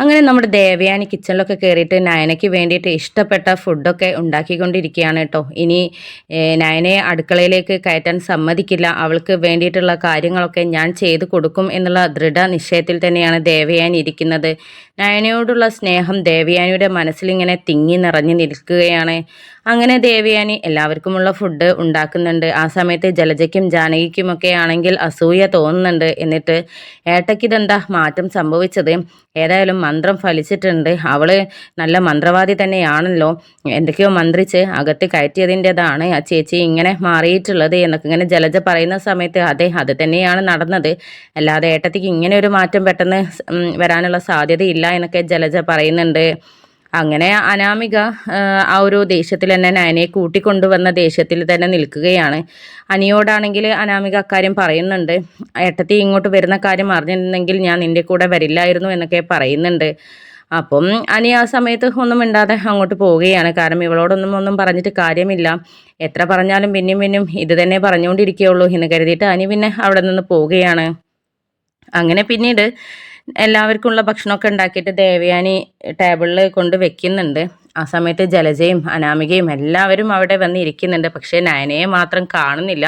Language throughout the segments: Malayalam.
അങ്ങനെ നമ്മുടെ ദേവയാനി കിച്ചണിലൊക്കെ കയറിയിട്ട് നയനയ്ക്ക് വേണ്ടിയിട്ട് ഇഷ്ടപ്പെട്ട ഫുഡൊക്കെ ഉണ്ടാക്കിക്കൊണ്ടിരിക്കുകയാണ് കേട്ടോ. ഇനി നയനയെ അടുക്കളയിലേക്ക് കയറ്റാൻ സമ്മതിക്കില്ല. അവൾക്ക് വേണ്ടിയിട്ടുള്ള കാര്യങ്ങളൊക്കെ ഞാൻ ചെയ്തു കൊടുക്കും എന്നുള്ള ദൃഢ നിശ്ചയത്തിൽ തന്നെയാണ് ദേവയാനി ഇരിക്കുന്നത്. നയനയോടുള്ള സ്നേഹം ദേവയാനിയുടെ മനസ്സിലിങ്ങനെ തിങ്ങി നിറഞ്ഞു നിൽക്കുകയാണ്. അങ്ങനെ ദേവയാനി എല്ലാവർക്കുമുള്ള ഫുഡ് ഉണ്ടാക്കുന്നുണ്ട്. ആ സമയത്ത് ജലജയ്ക്കും ജാനകിക്കുമൊക്കെ ആണെങ്കിൽ അസൂയ തോന്നുന്നുണ്ട്. എന്നിട്ട് ഏട്ടയ്ക്ക് ഇതെന്താ മാറ്റം സംഭവിച്ചത്? ഏതായാലും മന്ത്രം ഫലിച്ചിട്ടുണ്ട്. അവൾ നല്ല മന്ത്രവാദി തന്നെയാണല്ലോ. എന്തൊക്കെയോ മന്ത്രിച്ച് അകത്ത് കയറ്റിയതിന്റെതാണ് ആ ചേച്ചി ഇങ്ങനെ മാറിയിട്ടുള്ളത് എന്നൊക്കെ ഇങ്ങനെ ജലജ പറയുന്ന സമയത്ത് അതെ അത് തന്നെയാണ് നടന്നത്. അല്ലാതെ ഏട്ടത്തിക്ക് ഇങ്ങനെ ഒരു മാറ്റം പെട്ടെന്ന് വരാനുള്ള സാധ്യതയില്ല എന്നൊക്കെ ജലജ പറയുന്നുണ്ട്. അങ്ങനെ അനാമിക ആ, ഒരു ദേഷ്യത്തിൽ തന്നെ നയനയെ കൂട്ടിക്കൊണ്ടുവന്ന ദേഷ്യത്തിൽ തന്നെ നിൽക്കുകയാണ്. അനിയോടാണെങ്കിൽ അനാമിക അക്കാര്യം പറയുന്നുണ്ട്. ഏട്ടത്തി ഇങ്ങോട്ട് വരുന്ന കാര്യം അറിഞ്ഞിരുന്നെങ്കിൽ ഞാൻ നിന്റെ കൂടെ വരില്ലായിരുന്നു എന്നൊക്കെ പറയുന്നുണ്ട്. അപ്പം അനി ആ സമയത്ത് ഒന്നും ഇണ്ടാതെ അങ്ങോട്ട് പോവുകയാണ്. കാരണം ഇവളോടൊന്നും ഒന്നും പറഞ്ഞിട്ട് കാര്യമില്ല. എത്ര പറഞ്ഞാലും പിന്നെയും പിന്നെയും ഇത് തന്നെ പറഞ്ഞുകൊണ്ടിരിക്കുകയുള്ളൂ എന്ന് കരുതിയിട്ട് അനി പിന്നെ അവിടെ നിന്ന് പോവുകയാണ്. അങ്ങനെ പിന്നീട് എല്ലാവർക്കുമുള്ള ഭക്ഷണമൊക്കെ ഉണ്ടാക്കിയിട്ട് ദേവയാനി ടേബിളിൽ കൊണ്ട് വെക്കുന്നുണ്ട്. ആ സമയത്ത് ജലജയും അനാമികയും എല്ലാവരും അവിടെ വന്ന് ഇരിക്കുന്നുണ്ട്. പക്ഷേ നയനയെ മാത്രം കാണുന്നില്ല.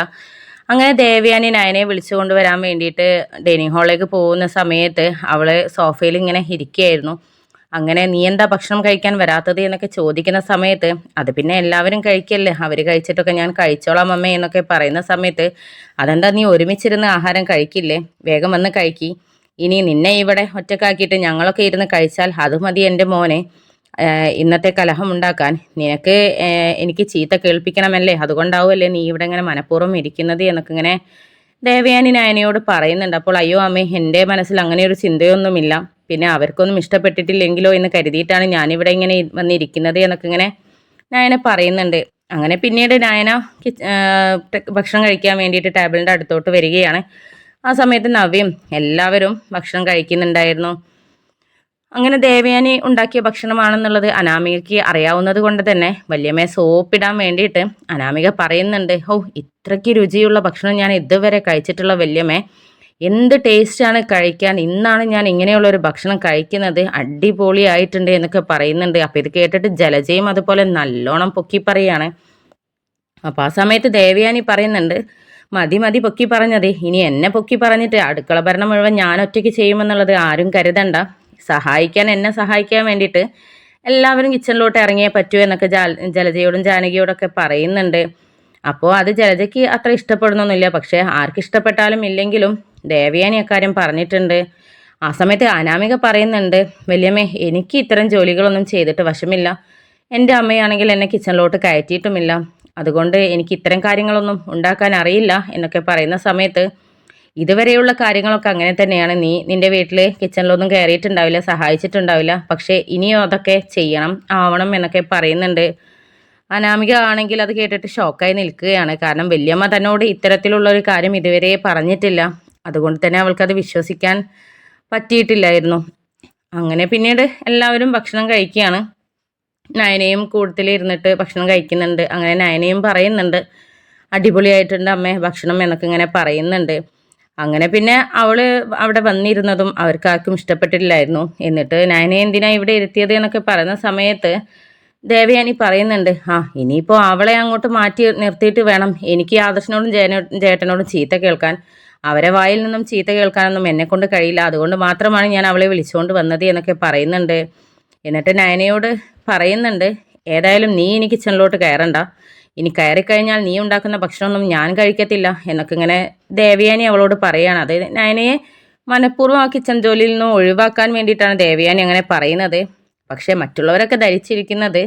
അങ്ങനെ ദേവയാനി നയനയെ വിളിച്ചു കൊണ്ടുവരാൻ വേണ്ടിയിട്ട് ഡൈനിങ് ഹാളിലേക്ക് പോകുന്ന സമയത്ത് അവൾ സോഫയിൽ ഇങ്ങനെ ഇരിക്കുകയായിരുന്നു. അങ്ങനെ നീ എന്താ ഭക്ഷണം കഴിക്കാൻ വരാത്തത്? എന്നൊക്കെ ചോദിക്കുന്ന സമയത്ത് അത് പിന്നെ എല്ലാവരും കഴിക്കല്ലേ. അവർ കഴിച്ചിട്ടൊക്കെ ഞാൻ കഴിച്ചോളാം അമ്മേ എന്നൊക്കെ പറയുന്ന സമയത്ത് അതെന്താ നീ ഒരുമിച്ചിരുന്ന് ആഹാരം കഴിക്കില്ലേ? വേഗം വന്ന് കഴിക്കി. ഇനി നിന്നെ ഇവിടെ ഒറ്റക്കാക്കിയിട്ട് ഞങ്ങളൊക്കെ ഇരുന്ന് കഴിച്ചാൽ അത് മതി എന്റെ മോനെ. ഇന്നത്തെ കലഹം ഉണ്ടാക്കാൻ നിനക്ക് എനിക്ക് ചീത്ത കേൾപ്പിക്കണമല്ലേ? അതുകൊണ്ടാവുമല്ലേ നീ ഇവിടെ ഇങ്ങനെ മനഃപൂർവം ഇരിക്കുന്നത് എന്നൊക്കെ ഇങ്ങനെ ദേവയാനി നയനയോട് പറയുന്നുണ്ട്. അപ്പോൾ അയ്യോ അമ്മേ എന്റെ മനസ്സിൽ അങ്ങനെ ഒരു ചിന്തയൊന്നുമില്ല. പിന്നെ അവർക്കൊന്നും ഇഷ്ടപ്പെട്ടിട്ടില്ലെങ്കിലോ എന്ന് കരുതിയിട്ടാണ് ഞാനിവിടെ ഇങ്ങനെ വന്നിരിക്കുന്നത് എന്നൊക്കെ ഇങ്ങനെ നായന പറയുന്നുണ്ട്. അങ്ങനെ പിന്നീട് നയന ഭക്ഷണം കഴിക്കാൻ വേണ്ടിയിട്ട് ടേബിളിന്റെ അടുത്തോട്ട് വരികയാണ്. ആ സമയത്ത് നവ്യം എല്ലാവരും ഭക്ഷണം കഴിക്കുന്നുണ്ടായിരുന്നു. അങ്ങനെ ദേവയാനി ഉണ്ടാക്കിയ ഭക്ഷണമാണെന്നുള്ളത് അനാമികയ്ക്ക് അറിയാവുന്നത് കൊണ്ട് തന്നെ വല്യമ്മയെ സോപ്പിടാൻ വേണ്ടിയിട്ട് അനാമിക പറയുന്നുണ്ട് ഓ ഇത്രയ്ക്ക് രുചിയുള്ള ഭക്ഷണം ഞാൻ ഇതുവരെ കഴിച്ചിട്ടുള്ള വല്യമ്മേ എന്ത് ടേസ്റ്റാണ് കഴിക്കാൻ? ഇന്നാണ് ഞാൻ ഇങ്ങനെയുള്ള ഒരു ഭക്ഷണം കഴിക്കുന്നത് അടിപൊളിയായിട്ടുണ്ട് എന്നൊക്കെ പറയുന്നുണ്ട്. അപ്പോൾ ഇത് കേട്ടിട്ട് ജലജയും അതുപോലെ നല്ലോണം പൊക്കി പറയാണ് അപ്പോൾ ആ സമയത്ത് ദേവയാനി പറയുന്നുണ്ട് മതി മതി പൊക്കി പറഞ്ഞത്. ഇനി എന്നെ പൊക്കി പറഞ്ഞിട്ട് അടുക്കള ഭരണം മുഴുവൻ ഞാൻ ഒറ്റയ്ക്ക് ചെയ്യുമെന്നുള്ളത് ആരും കരുതണ്ട. സഹായിക്കാൻ എന്നെ സഹായിക്കാൻ വേണ്ടിയിട്ട് എല്ലാവരും കിച്ചണിലോട്ട് ഇറങ്ങിയേ പറ്റൂ എന്നൊക്കെ ജലജയോടും ജാനകിയോടൊക്കെ പറയുന്നുണ്ട്. അപ്പോൾ അത് ജലജയ്ക്ക് അത്ര ഇഷ്ടപ്പെടുന്നൊന്നുമില്ല. പക്ഷേ ആർക്ക് ഇഷ്ടപ്പെട്ടാലും ഇല്ലെങ്കിലും ദേവയാനി അക്കാര്യം പറഞ്ഞിട്ടുണ്ട്. ആ സമയത്ത് അനാമിക പറയുന്നുണ്ട് വലിയമ്മേ എനിക്ക് ഇത്തരം ജോലികളൊന്നും ചെയ്തിട്ട് വശമില്ല. എന്റെ അമ്മയാണെങ്കിൽ എന്നെ കിച്ചണിലോട്ട് കയറ്റിയിട്ടുമില്ല. അതുകൊണ്ട് എനിക്ക് ഇത്തരം കാര്യങ്ങളൊന്നും ഉണ്ടാക്കാൻ അറിയില്ല എന്നൊക്കെ പറയുന്ന സമയത്ത് ഇതുവരെയുള്ള കാര്യങ്ങളൊക്കെ അങ്ങനെ തന്നെയാണ്. നീ നിന്റെ വീട്ടിൽ കിച്ചണിലൊന്നും കയറിയിട്ടുണ്ടാവില്ല സഹായിച്ചിട്ടുണ്ടാവില്ല. പക്ഷേ ഇനിയും അതൊക്കെ ചെയ്യണം ആവണം എന്നൊക്കെ പറയുന്നുണ്ട്. അനാമിക ആണെങ്കിൽ അത് കേട്ടിട്ട് ഷോക്കായി നിൽക്കുകയാണ്. കാരണം വല്യമ്മ തന്നോട് ഇത്തരത്തിലുള്ള ഒരു കാര്യം ഇതുവരെ പറഞ്ഞിട്ടില്ല. അതുകൊണ്ട് തന്നെ അവൾക്കത് വിശ്വസിക്കാൻ പറ്റിയിട്ടില്ലായിരുന്നു. അങ്ങനെ പിന്നീട് എല്ലാവരും ഭക്ഷണം കഴിക്കുകയാണ്. നയനയും കൂടുതൽ ഇരുന്നിട്ട് ഭക്ഷണം കഴിക്കുന്നുണ്ട്. അങ്ങനെ നയനയും പറയുന്നുണ്ട്. അടിപൊളിയായിട്ടുണ്ട് അമ്മേ ഭക്ഷണം എന്നൊക്കെ ഇങ്ങനെ പറയുന്നുണ്ട്. അങ്ങനെ പിന്നെ അവൾ അവിടെ വന്നിരുന്നതും അവർക്ക് ആർക്കും ഇഷ്ടപ്പെട്ടില്ലായിരുന്നു. എന്നിട്ട് നയനെ എന്തിനാ ഇവിടെ ഇരുത്തിയത് എന്നൊക്കെ പറയുന്ന സമയത്ത് ദേവയാനി പറയുന്നുണ്ട് ആ ഇനിയിപ്പോൾ അവളെ അങ്ങോട്ട് മാറ്റി നിർത്തിയിട്ട് വേണം. എനിക്ക് ആദർശനോടും ജയനോ ജേട്ടനോടും ചീത്ത കേൾക്കാൻ. അവരെ വായിൽ നിന്നും ചീത്ത കേൾക്കാനൊന്നും എന്നെ കൊണ്ട് കഴിയില്ല. അതുകൊണ്ട് മാത്രമാണ് ഞാൻ അവളെ വിളിച്ചുകൊണ്ട് വന്നത് എന്നൊക്കെ പറയുന്നുണ്ട്. എന്നിട്ട് നയനയോട് പറയുന്നുണ്ട് ഏതായാലും നീ ഇനി കിച്ചണിലോട്ട് കയറണ്ട. ഇനി കയറിക്കഴിഞ്ഞാൽ നീ ഉണ്ടാക്കുന്ന ഭക്ഷണമൊന്നും ഞാൻ കഴിക്കത്തില്ല എന്നൊക്കെ ഇങ്ങനെ ദേവയാനി അവളോട് പറയുകയാണ് അതായത് നയനയെ മനഃപൂർവം ആ കിച്ചൺ ജോലിയിൽ നിന്ന് ഒഴിവാക്കാൻ വേണ്ടിയിട്ടാണ് ദേവയാനി അങ്ങനെ പറയുന്നത്. പക്ഷേ മറ്റുള്ളവരൊക്കെ ധരിച്ചിരിക്കുന്നത്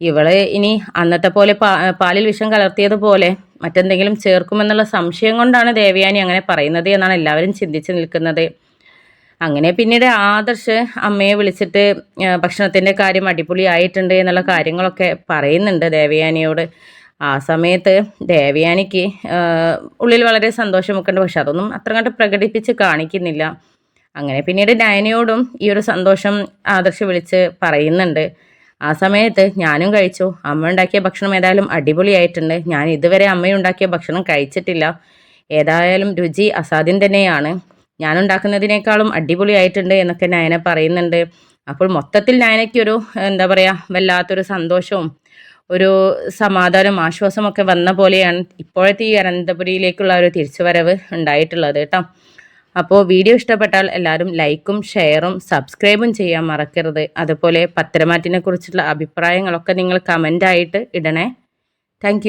ഇവൾ ഇനി അന്നത്തെ പോലെ പാലിൽ വിഷം കലർത്തിയതുപോലെ മറ്റെന്തെങ്കിലും ചേർക്കുമെന്നുള്ള സംശയം കൊണ്ടാണ് ദേവയാനി അങ്ങനെ പറയുന്നത് എന്നാണ് എല്ലാവരും ചിന്തിച്ച് നിൽക്കുന്നത്. അങ്ങനെ പിന്നീട് ആദർശ് അമ്മയെ വിളിച്ചിട്ട് ഭക്ഷണത്തിന്റെ കാര്യം അടിപൊളിയായിട്ടുണ്ട് എന്നുള്ള കാര്യങ്ങളൊക്കെ പറയുന്നുണ്ട് ദേവയാനിയോട്. ആ സമയത്ത് ദേവയാനിക്ക് ഉള്ളിൽ വളരെ സന്തോഷമൊക്കെ ഉണ്ട്. പക്ഷെ അതൊന്നും അത്ര കണ്ട് പ്രകടിപ്പിച്ച് കാണിക്കുന്നില്ല. അങ്ങനെ പിന്നീട് നയനയോടും ഈ ഒരു സന്തോഷം ആദർശ് വിളിച്ച് പറയുന്നുണ്ട്. ആ സമയത്ത് ഞാനും കഴിച്ചു. അമ്മ ഉണ്ടാക്കിയ ഭക്ഷണം ഏതായാലും അടിപൊളിയായിട്ടുണ്ട്. ഞാൻ ഇതുവരെ അമ്മയുണ്ടാക്കിയ ഭക്ഷണം കഴിച്ചിട്ടില്ല. ഏതായാലും രുചി അസാധ്യം തന്നെയാണ്. ഞാൻ ഉണ്ടാക്കുന്നതിനേക്കാളും അടിപൊളിയായിട്ടുണ്ട് എന്നൊക്കെ നയന പറയുന്നുണ്ട്. അപ്പോൾ മൊത്തത്തിൽ നയനയ്ക്കൊരു എന്താ പറയുക വല്ലാത്തൊരു സന്തോഷവും ഒരു സമാധാനം ആശ്വാസമൊക്കെ വന്ന പോലെയാണ് ഇപ്പോഴത്തെ ഈ അനന്തപുരിയിലേക്കുള്ള ഒരു തിരിച്ചുവരവ് ഉണ്ടായിട്ടുള്ളത് കേട്ടോ. അപ്പോൾ വീഡിയോ ഇഷ്ടപ്പെട്ടാൽ എല്ലാവരും ലൈക്കും ഷെയറും സബ്സ്ക്രൈബും ചെയ്യാൻ മറക്കരുത്. അതുപോലെ പത്തരമാറ്റിനെ കുറിച്ചുള്ള അഭിപ്രായങ്ങളൊക്കെ നിങ്ങൾ കമന്റായിട്ട് ഇടണേ. താങ്ക്